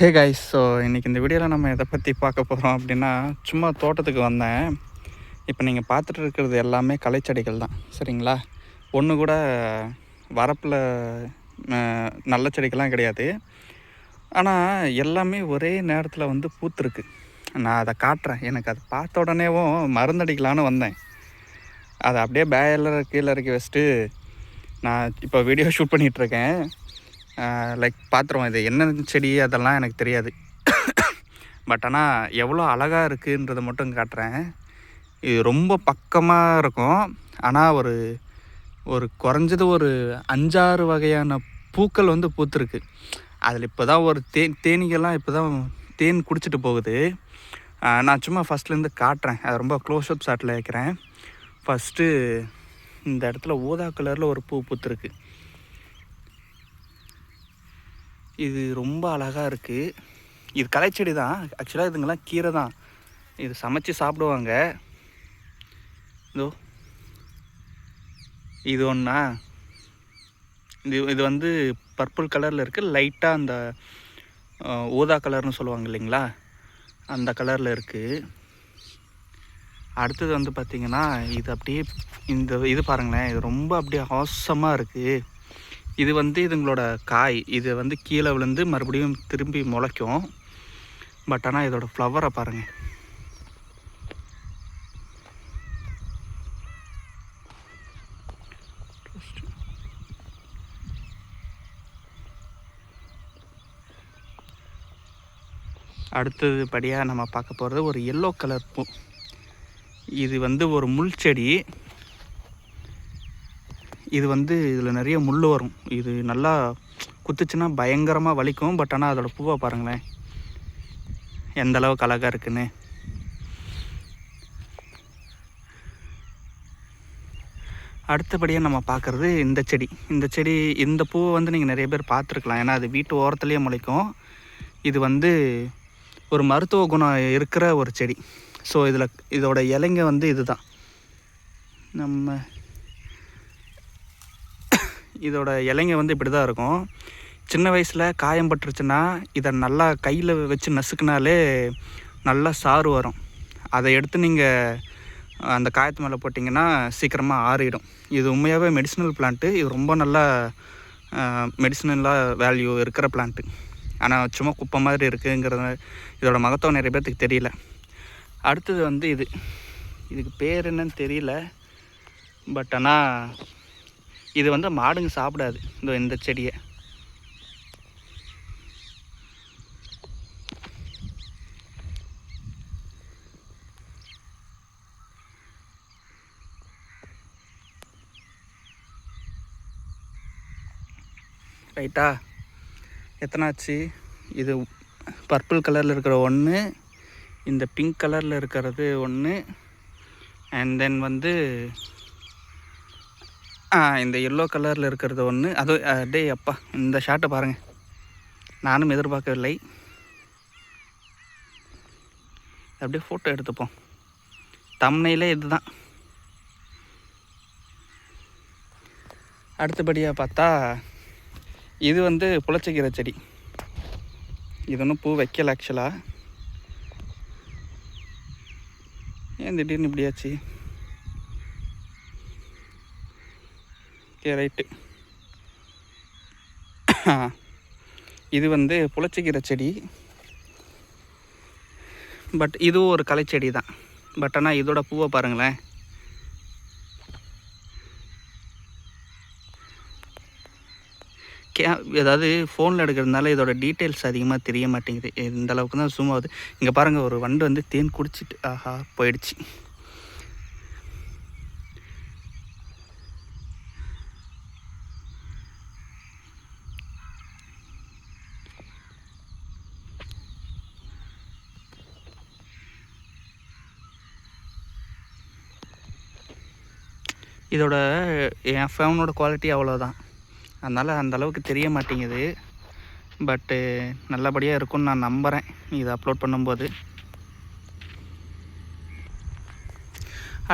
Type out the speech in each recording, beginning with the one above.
Hey guys so இன்றைக்கி இந்த வீடியோவில் நம்ம எதை பற்றி பார்க்க போகிறோம் அப்படின்னா சும்மா தோட்டத்துக்கு வந்தேன். இப்போ நீங்கள் பார்த்துட்டு இருக்கிறது எல்லாமே களைச்செடிகள் தான் சரிங்களா? ஒன்று கூட வரப்பில் நல்ல செடிகள்லாம் கிடையாது. ஆனால் எல்லாமே ஒரே நேரத்தில் வந்து பூத்துருக்கு. நான் அதை காட்டுறேன். எனக்கு அதை பார்த்த உடனேவும் மருந்தடிக்கலான்னு வந்தேன். அதை அப்படியே பேரில் கீழே இறக்கி வச்சுட்டு நான் இப்போ வீடியோ ஷூட் பண்ணிகிட்ருக்கேன் லைக் பார்த்துருவோம் இது என்ன செடி அதெல்லாம் எனக்கு தெரியாது. பட் ஆனால் எவ்வளோ அழகாக இருக்குன்றதை மட்டும் காட்டுறேன். இது ரொம்ப பக்கமாக இருக்கும். ஆனால் ஒரு ஒரு குறைஞ்சது ஒரு அஞ்சாறு வகையான பூக்கள் வந்து பூத்துருக்கு. அதில் இப்போ தான் ஒரு தே தேனீகள்லாம் இப்போ தான் தேன் குடிச்சிட்டு போகுது. நான் சும்மா ஃபஸ்ட்லேருந்து காட்டுறேன். அதை ரொம்ப க்ளோஸ்அப் ஷாட்டில் வைக்கிறேன். ஃபஸ்ட்டு இந்த இடத்துல ஊதா கலரில் ஒரு பூ பூத்துருக்கு. இது ரொம்ப அழகாக இருக்குது இது களைச்செடி தான். ஆக்சுவலாக இதுங்கெல்லாம் கீரை தான். இது சமைச்சு சாப்பிடுவாங்க. இதோ. இது ஒன்றா இது இது வந்து பர்பிள் கலரில் இருக்குது லைட்டாக அந்த ஊதா கலர்னு சொல்லுவாங்க இல்லைங்களா? அந்த கலரில் இருக்குது அடுத்தது வந்து பார்த்திங்கன்னா இது அப்படியே இந்த இது பாருங்களேன். இது ரொம்ப அப்படியே ஹாசமாக இருக்குது இது வந்து இதுங்களோட காய். இது வந்து கீழே விழுந்து மறுபடியும் திரும்பி முளைக்கும். பட் ஆனால் இதோட ஃப்ளவரை பாருங்கள் அடுத்தது படியாக நம்ம பார்க்க போகிறது ஒரு எல்லோ கலர் பூ. இது வந்து ஒரு முள் செடி. இது வந்து இதில் நிறைய முள் வரும். இது நல்லா குத்துச்சுன்னா பயங்கரமாக வலிக்கும். பட் ஆனால் அதோட பூவை பாருங்களேன். எந்த அளவுக்கு அழகாக இருக்குன்னு. அடுத்தபடியாக நம்ம பார்க்குறது இந்த செடி. இந்த செடி இந்த பூவை வந்து நீங்கள் நிறைய பேர் பார்த்துருக்கலாம். ஏன்னா அது வீட்டு ஓரத்துலேயே முளைக்கும். இது வந்து ஒரு மருத்துவ குணம் இருக்கிற ஒரு செடி. ஸோ இதில் இதோட இலைங்க வந்து இதுதான். நம்ம இதோட இலைங்க வந்து இப்படி தான் இருக்கும். சின்ன வயசில் காயம் பட்டுருச்சுன்னா இதை நல்லா கையில் வச்சு நசுக்குனாலே நல்லா சாறு வரும். அதை எடுத்து நீங்கள் அந்த காயத்து மேலே போட்டிங்கன்னா சீக்கிரமாக ஆறிடும். இது உண்மையாகவே மெடிசினல் பிளான்ட்டு இது ரொம்ப நல்லா மெடிசினலாக வேல்யூ இருக்கிற பிளான்ட்டு ஆனால் சும்மா குப்பை மாதிரி இருக்குங்கிறத இதோட மகத்துவம் நிறைய பேர்த்துக்கு தெரியல. அடுத்தது வந்து இது. இதுக்கு பேர் என்னன்னு தெரியல. பட் ஆனால் இது வந்து மாடுங்க சாப்பிடாது. இந்த இந்த செடியை. ரைட்டா? எத்தனாச்சு? இது பர்பிள் கலரில் இருக்கிற ஒன்று இந்த பிங்க் கலரில் இருக்கிறது ஒன்று அண்ட் தென் வந்து ஆ இந்த எல்லோ கலரில் இருக்கிறது ஒன்று அது டே அப்பா இந்த ஷார்ட்டை பாருங்கள் நானும் எதிர்பார்க்கவில்லை. அப்படியே ஃபோட்டோ எடுத்துப்போம். தம்னையிலே இதுதான். அடுத்தபடியாக பார்த்தா இது வந்து புளிச்சக்கீரை செடி. இது ஒன்றும் பூ வைக்கல ஆக்சுவலாக ஏன் திடீர்னு இப்படியாச்சு ஓகே ரைட்டு. இது வந்து புளச்சிக்கிற செடி. பட் இதுவும் ஒரு களைச்செடி தான். பட் ஆனால் இதோட பூவை பாருங்களேன். கே ஏதாவது ஃபோனில் எடுக்கிறதுனால இதோட டீட்டெயில்ஸ் அதிகமாக தெரிய மாட்டேங்குது. இந்த அளவுக்கு தான் சும்மாவது ஆகுது. இங்கே பாருங்கள் ஒரு வண்டு வந்து தேன் குடிச்சிட்டு ஆஹா போயிடுச்சு. இதோட என் ஃபோனோட குவாலிட்டி அவ்வளோதான் அதனால் அந்த அளவுக்கு தெரிய மாட்டேங்குது. பட்டு நல்லபடியாக இருக்கும்னு நான் நம்புகிறேன் இதை அப்லோட் பண்ணும்போது.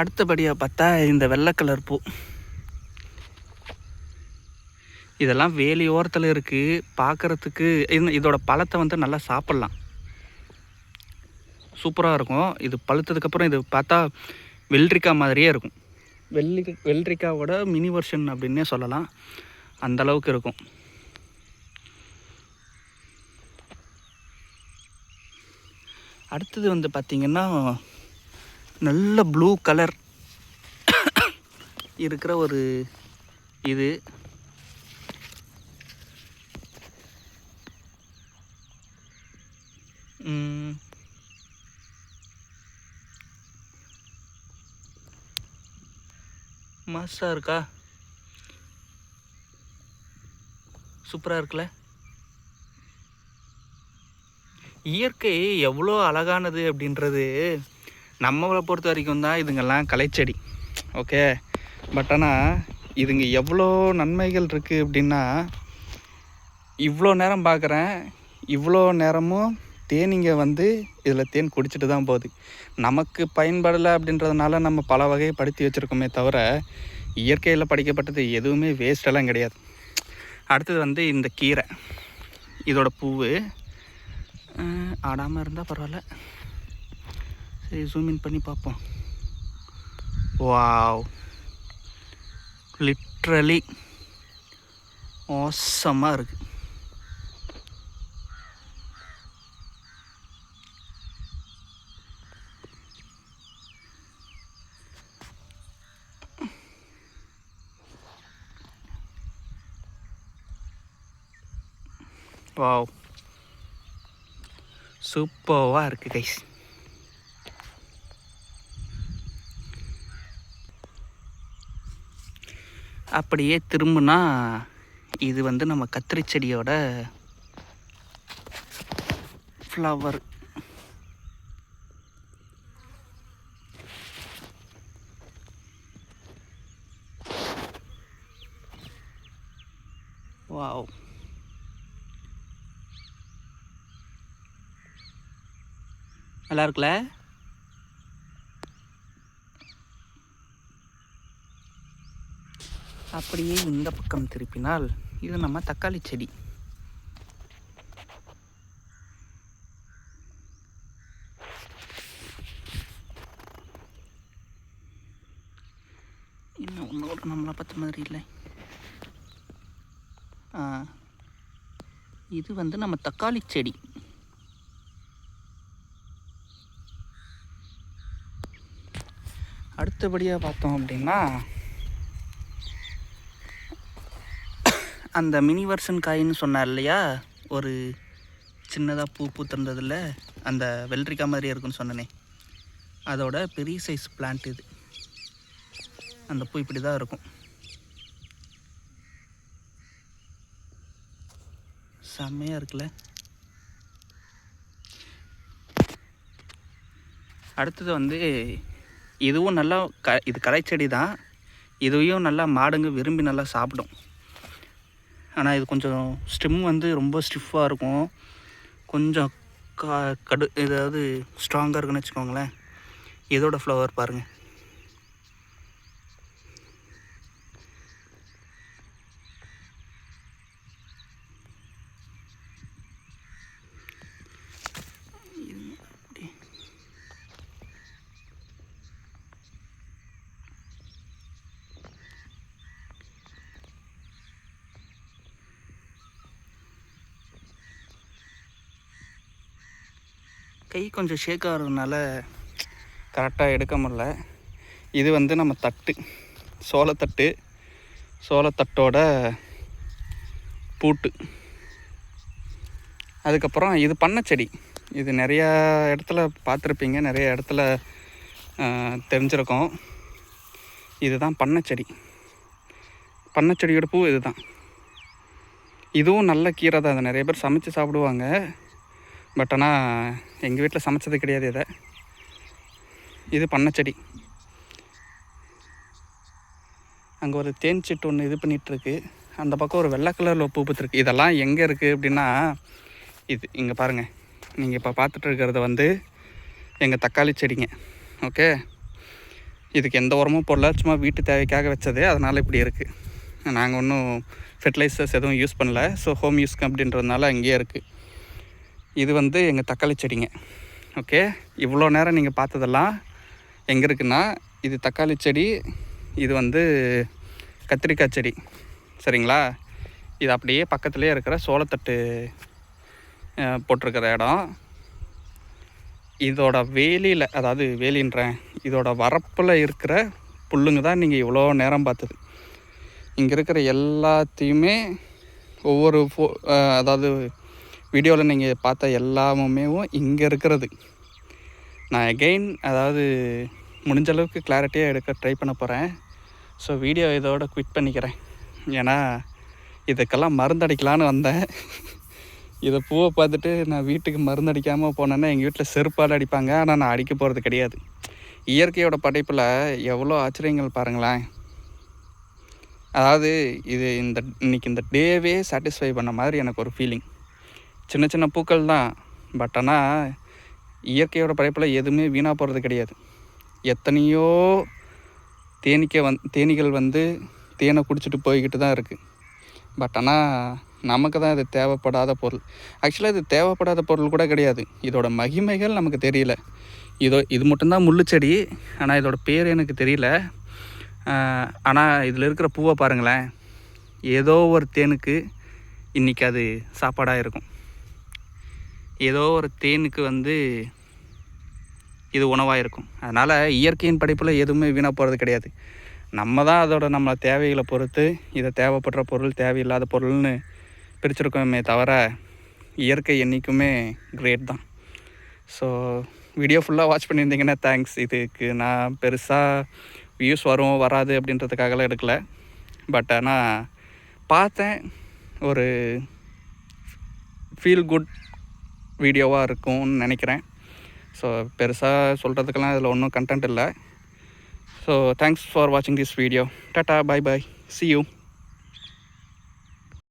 அடுத்தபடியாக பார்த்தா இந்த வெள்ளை கலர் பூ. இதெல்லாம் வேலி ஓரத்தில் இருக்குது பார்க்குறதுக்கு இது இதோட பழத்தை வந்து நல்லா சாப்பிட்லாம். சூப்பராக இருக்கும். இது பழுத்ததுக்கப்புறம் இது பார்த்தா வெள்ளரிக்காய் மாதிரியே இருக்கும். வெள்ளி வெள்ளரிக்காவோட மினி வெர்ஷன் அப்படின்னே சொல்லலாம். அந்த அளவுக்கு இருக்கும். அடுத்தது வந்து பார்த்திங்கன்னா நல்ல ப்ளூ கலர் இருக்கிற ஒரு இது. மாசா இருக்கா? சூப்பராக இருக்குல்ல? இயற்கை எவ்வளோ அழகானது அப்படின்றது நம்மளை பொறுத்த வரைக்கும் தான் இதுங்கெல்லாம் கலைச்செடி. ஓகே? பட் ஆனால் இதுங்க எவ்வளோ நன்மைகள் இருக்குது அப்படின்னா இவ்வளோ நேரம் பார்க்குறேன் இவ்வளோ நேரமும் தேனீங்க வந்து இதில் தேன் குடிச்சிட்டு தான் போகுது. நமக்கு பயன்படலை அப்படின்றதுனால நம்ம பல வகையை படுத்தி வச்சுருக்கோமே தவிர இயற்கையில் படிக்கப்பட்டது எதுவுமே வேஸ்டெல்லாம் கிடையாது. அடுத்தது வந்து இந்த கீரை. இதோட பூவு. ஆடாமல் இருந்தால் பரவாயில்ல. சரி ஜூமின் பண்ணி பார்ப்போம். வாவ். லிட்ரலி மோசமாக இருக்குது வாவ் சூப்பராக இருக்குது கைஸ் அப்படியே திரும்பினா இது வந்து நம்ம கத்திரி செடியோட ஃப்ளவர் வாவ் நல்லா இருக்குல்ல அப்படியே இந்த பக்கம் திருப்பினால் இது நம்ம தக்காளி செடி. இன்னும் ஒன்றோட நம்மளை பார்த்த மாதிரி இல்லை. இது வந்து நம்ம தக்காளி செடி. அடுத்தபடியாக பார்த்தோம் அப்படின்னா அந்த மினி வெர்ஷன் காயின்னு சொன்னார் இல்லையா? ஒரு சின்னதாக பூ பூத்திருந்ததில் அந்த வெள்ளரிக்காய் மாதிரி இருக்குன்னு சொன்னனே. அதோட பெரிய சைஸ் பிளான்ட் இது. அந்த பூ இப்படி தான் இருக்கும். செம்மையாக இருக்குல்ல? அடுத்தது வந்து இதுவும் நல்லா க இது களைச்செடி தான். இதையும் நல்லா மாடுங்க விரும்பி நல்லா சாப்பிடும். ஆனால் இது கொஞ்சம் ஸ்டெம் வந்து ரொம்ப ஸ்டிஃபாக இருக்கும். கொஞ்சம் கா கடு ஏதாவது ஸ்ட்ராங்காக இருக்குன்னு வச்சுக்கோங்களேன். இதோட ஃப்ளவர் பாருங்கள் கை கொஞ்சம் ஷேக் ஆகிறதுனால கரெக்டாக எடுக்க முடில இது வந்து நம்ம தட்டு. சோளத்தட்டு. சோளத்தட்டோட பூட்டு. அதுக்கப்புறம் இது பண்ணச்செடி இது நிறையா இடத்துல பார்த்துருப்பீங்க. நிறைய இடத்துல தெரிஞ்சிருக்கோம். இதுதான் பண்ணச்செடி பண்ணச்செடியோட பூ இதுதான். இதுவும் நல்ல கீரை தான். அது நிறைய பேர் சமைச்சு சாப்பிடுவாங்க. பட் ஆனால் எங்கள் வீட்டில் சமைச்சது கிடையாது இதை. இது பண்ணச்செடி அங்கே ஒரு தேன் சிட்டு ஒன்று இது பண்ணிகிட்ருக்கு அந்த பக்கம் ஒரு வெள்ளை கலரில் பூ பூத்துருக்கு இதெல்லாம் எங்கே இருக்குது அப்படின்னா இது இங்கே பாருங்கள் நீங்கள் இப்போ பார்த்துட்டு இருக்கிறது வந்து எங்கள் தக்காளி செடிங்க. ஓகே? இதுக்கு எந்த உரமும் போடல. சும்மா வீட்டு தேவைக்காக வச்சது. அதனால் இப்படி இருக்குது நாங்கள் ஒன்றும் ஃபெர்டிலைசர்ஸ் எதுவும் யூஸ் பண்ணல. ஸோ ஹோம் யூஸ்க்கு அப்படின்றதுனால அங்கேயே இருக்குது இது வந்து எங்கள் தக்காளி செடிங்க. ஓகே? இவ்வளோ நேரம் நீங்கள் பார்த்ததெல்லாம் எங்கே இருக்குன்னா இது தக்காளி செடி இது வந்து கத்திரிக்காய் செடி. சரிங்களா? இது அப்படியே பக்கத்துலேயே இருக்கிற சோளத்தட்டு போட்டிருக்கிற இடம். இதோட வேலியில் அதாவது வேலின்றேன் இதோட வரப்பில் இருக்கிற புல்லுங்க தான் நீங்கள் இவ்வளோ நேரம் பார்த்தது. இங்கே இருக்கிற எல்லாத்தையுமே ஒவ்வொரு ஃபோ அதாவது வீடியோவில் நீங்கள் பார்த்த எல்லாமுமே இங்கே இருக்கிறது. நான் எகெயின் அதாவது முடிஞ்ச அளவுக்கு கிளாரிட்டியாக எடுக்க ட்ரை பண்ண போகிறேன் ஸோ வீடியோ இதோட குவிட் பண்ணிக்கிறேன். ஏன்னா இதுக்கெல்லாம் மருந்தடிக்கலான்னு வந்தேன். இதை பூவை பார்த்துட்டு நான் வீட்டுக்கு மருந்தடிக்காமல் போனேன்னா எங்கள் வீட்டில் செருப்பால் அடிப்பாங்க. ஆனால் நான் அடிக்க போகிறது கிடையாது. இயற்கையோட படைப்பில் எவ்வளோ ஆச்சரியங்கள் பாருங்களேன். அதாவது இது இந்த இன்னைக்கு இந்த டேவே சாட்டிஸ்ஃபை பண்ண மாதிரி எனக்கு ஒரு ஃபீலிங் சின்ன சின்ன பூக்கள் தான். பட் ஆனால் இயற்கையோட படைப்பில் எதுவுமே வீணாக போகிறது கிடையாது. எத்தனையோ தேனீக்க வந் தேனீகள் வந்து தேனை குடிச்சிட்டு போய்கிட்டு தான் இருக்குது பட் ஆனால் நமக்கு தான் இது தேவைப்படாத பொருள். ஆக்சுவலாக இது தேவைப்படாத பொருள் கூட கிடையாது. இதோட மகிமைகள் நமக்கு தெரியல. இதோ இது மட்டும்தான் முள்ளு செடி. ஆனால் இதோட பேர் எனக்கு தெரியல. ஆனால் இதில் இருக்கிற பூவை பாருங்களேன். ஏதோ ஒரு தேனுக்கு இன்றைக்கி அது சாப்பாடாக இருக்கும். ஏதோ ஒரு தேனுக்கு வந்து இது உணவாக இருக்கும் அதனால் இயற்கையின் படைப்பில் எதுவுமே வீணாக போகிறது கிடையாது. நம்ம தான் அதோட நம்ம தேவைகளை பொறுத்து இதை தேவைப்படுற பொருள் தேவையில்லாத பொருள்னு பிரிச்சிருக்கோமே தவிர இயற்கை என்றைக்குமே கிரேட் தான். ஸோ வீடியோ ஃபுல்லாக வாட்ச் பண்ணியிருந்தீங்கன்னா தேங்க்ஸ் இதுக்கு நான் பெருசாக வியூஸ் வரும் வராது அப்படின்றதுக்காகலாம் எடுக்கலை. பட் ஆனால் பார்த்தேன். ஒரு ஃபீல் குட் வீடியோவாக இருக்கும்னு நினைக்கிறேன். ஸோ பெருசாக சொல்கிறதுக்கெல்லாம் இதில் ஒன்றும் கண்டென்ட் இல்லை. ஸோ தேங்க்ஸ் ஃபார் வாட்சிங் this video tata bye bye see you